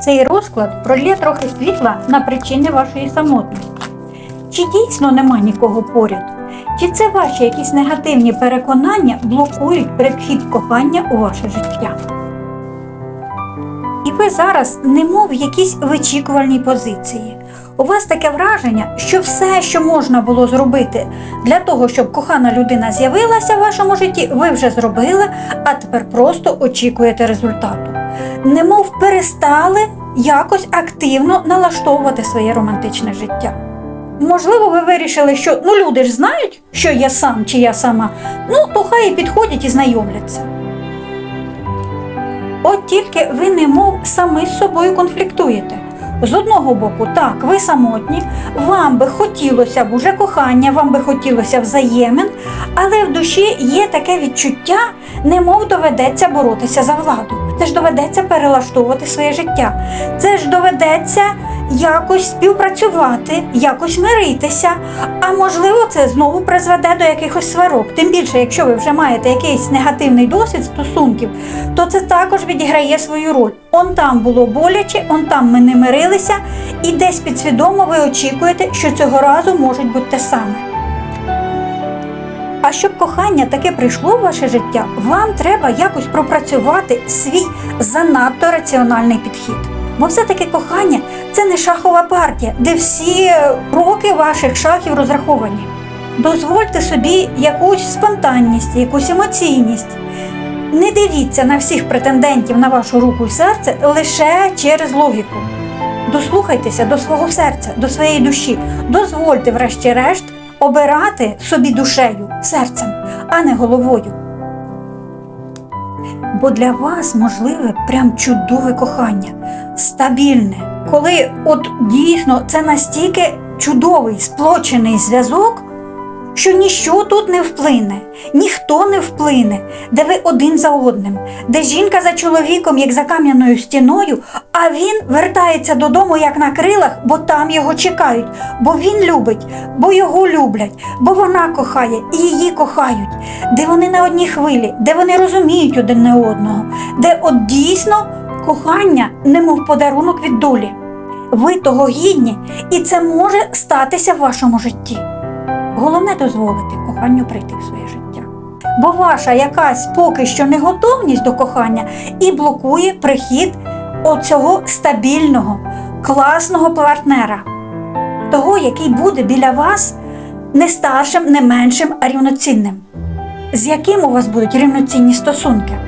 Цей розклад пролє трохи світла на причини вашої самотності. Чи дійсно нема нікого поряд? Чи це ваші якісь негативні переконання блокують прихід кохання у ваше життя? І ви зараз немов в якійсь вичікувальній позиції. У вас таке враження, що все, що можна було зробити для того, щоб кохана людина з'явилася в вашому житті, ви вже зробили, а тепер просто очікуєте результату. Немов перестали якось активно налаштовувати своє романтичне життя. Можливо, ви вирішили, що ну люди ж знають, що я сам чи я сама, ну то хай і підходять і знайомляться. От тільки ви немов самі з собою конфліктуєте. З одного боку, так, ви самотні, вам би хотілося б уже кохання, вам би хотілося взаємин, але в душі є таке відчуття, немов доведеться боротися за владу. Це ж доведеться перелаштовувати своє життя. Це ж доведеться якось співпрацювати, якось миритися. А можливо, це знову призведе до якихось сварок. Тим більше, якщо ви вже маєте якийсь негативний досвід стосунків, то це також відіграє свою роль. Он там було боляче, он там ми не мирилися, і десь підсвідомо ви очікуєте, що цього разу може бути те саме. Щоб кохання таке прийшло в ваше життя, вам треба якось пропрацювати свій занадто раціональний підхід. Бо все-таки кохання це не шахова партія, де всі роки ваших шахів розраховані. Дозвольте собі якусь спонтанність, якусь емоційність. Не дивіться на всіх претендентів на вашу руку і серце лише через логіку. Дослухайтеся до свого серця, до своєї душі. Дозвольте, врешті-решт, обирати собі душею, серцем, а не головою. Бо для вас можливе прям чудове кохання, стабільне, коли от дійсно це настільки чудовий сплочений зв'язок, що ніщо тут не вплине, ніхто не вплине, де ви один за одним, де жінка за чоловіком, як за кам'яною стіною, а він вертається додому, як на крилах, бо там його чекають, бо він любить, бо його люблять, бо вона кохає і її кохають, де вони на одній хвилі, де вони розуміють один не одного, де от дійсно кохання, немов подарунок від долі. Ви того гідні, і це може статися в вашому житті. Головне дозволити коханню прийти в своє життя. Бо ваша якась поки що неготовність до кохання і блокує прихід оцього стабільного, класного партнера, того, який буде біля вас не старшим, не меншим, а рівноцінним. З яким у вас будуть рівноцінні стосунки?